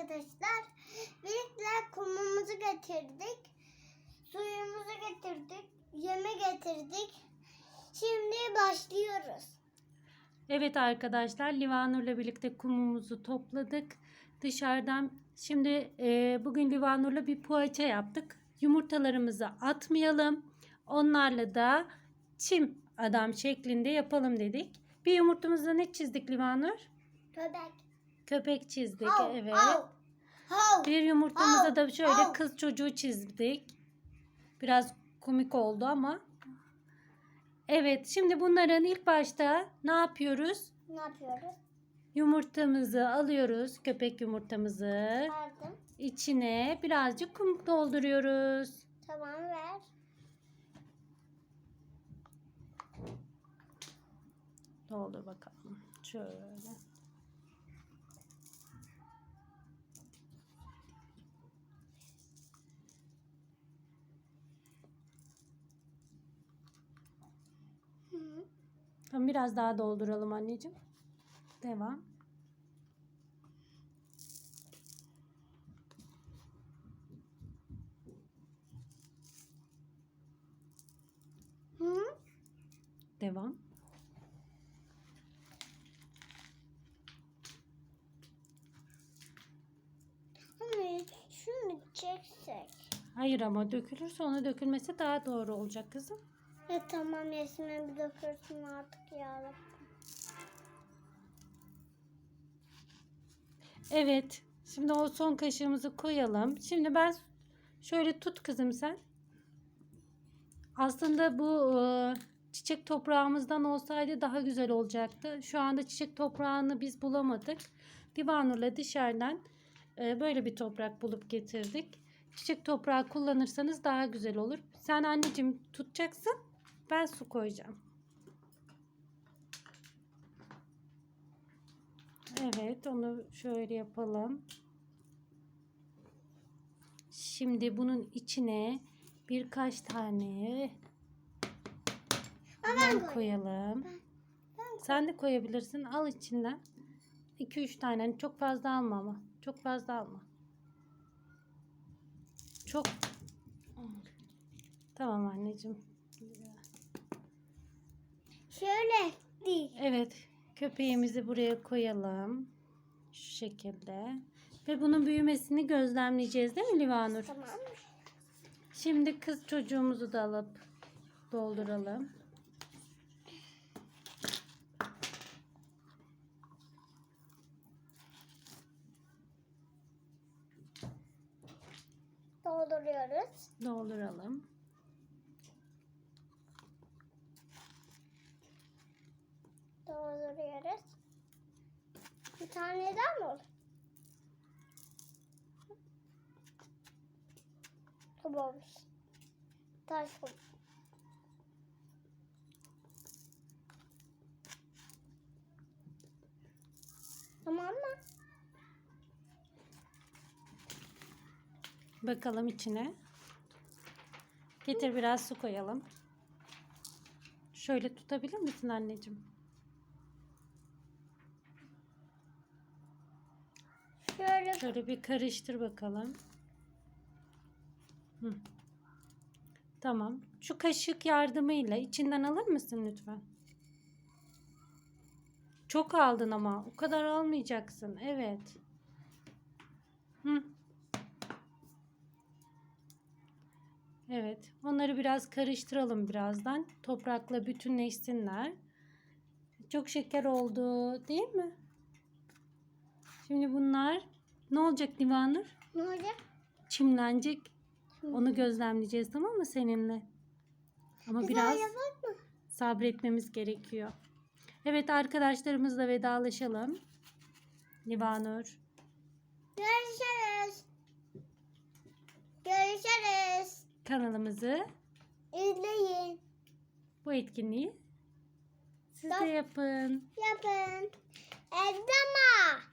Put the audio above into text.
arkadaşlar. Birlikte kumumuzu getirdik. Suyumuzu getirdik. Yeme getirdik. Şimdi başlıyoruz. Evet arkadaşlar Livanur'la birlikte kumumuzu topladık. Dışarıdan şimdi e, bugün Livanur'la bir poğaça yaptık. Yumurtalarımızı atmayalım. Onlarla da çim adam şeklinde yapalım dedik. Bir yumurtamızda ne çizdik Livanur? Köpek. Köpek çizdik Hav, evet. hav, hav. Bir yumurtamıza da şöyle kız çocuğu çizdik. Biraz komik oldu ama. Evet şimdi bunların ilk başta ne yapıyoruz? Ne yapıyoruz? Yumurtamızı alıyoruz. Köpek yumurtamızı. Verdim. İçine birazcık kum dolduruyoruz. Tamam ver. Doldur bakalım. Şöyle. Hı -hı. Tamam biraz daha dolduralım anneciğim. Devam. Hı? Devam. Hani şunu çeksek. Hayır ama dökülürse ona dökülmesi daha doğru olacak kızım. Ya tamam Yasmin bir dökürsün artık ya. Evet. Şimdi o son kaşığımızı koyalım. Şimdi ben şöyle tut kızım sen. Aslında bu e, çiçek toprağımızdan olsaydı daha güzel olacaktı. Şu anda çiçek toprağını biz bulamadık. Divanur'la dışarıdan e, böyle bir toprak bulup getirdik. Çiçek toprağı kullanırsanız daha güzel olur. Sen anneciğim tutacaksın. Ben su koyacağım. Evet, onu şöyle yapalım. Şimdi bunun içine birkaç tane limon koyalım. Sen de koyabilirsin. Al içinden. 2-3 tane. Hani çok fazla alma ama. Çok fazla alma. Çok. Tamam anneciğim. Şöyle değil. Evet, köpeğimizi buraya koyalım. Şu şekilde. Ve bunun büyümesini gözlemleyeceğiz değil mi Livanur? Tamam. Şimdi kız çocuğumuzu da alıp dolduralım. Dolduruyoruz. Dolduralım. Dolduruyoruz. Daha mı olur? Tamam. Taş kum. Tamam mı? Bakalım içine. Getir biraz su koyalım. Şöyle tutabilir misin anneciğim? Şöyle Şöyle bir karıştır bakalım. Hı. Tamam. Şu kaşık yardımıyla içinden alır mısın lütfen? Çok aldın ama. O kadar almayacaksın. Evet. Hı. Evet. Onları biraz karıştıralım birazdan. Toprakla bütünleşsinler. Çok şeker oldu, değil mi? Şimdi bunlar ne olacak Divanur? ne olacak? Çimlenecek. Onu gözlemleyeceğiz tamam mı seninle? Ama Bir biraz mı? sabretmemiz gerekiyor. Evet arkadaşlarımızla vedalaşalım. Livanur. Görüşürüz. Görüşürüz. Kanalımızı İzleyin. bu etkinliği siz de Ben- yapın. Yapın. Evde ama.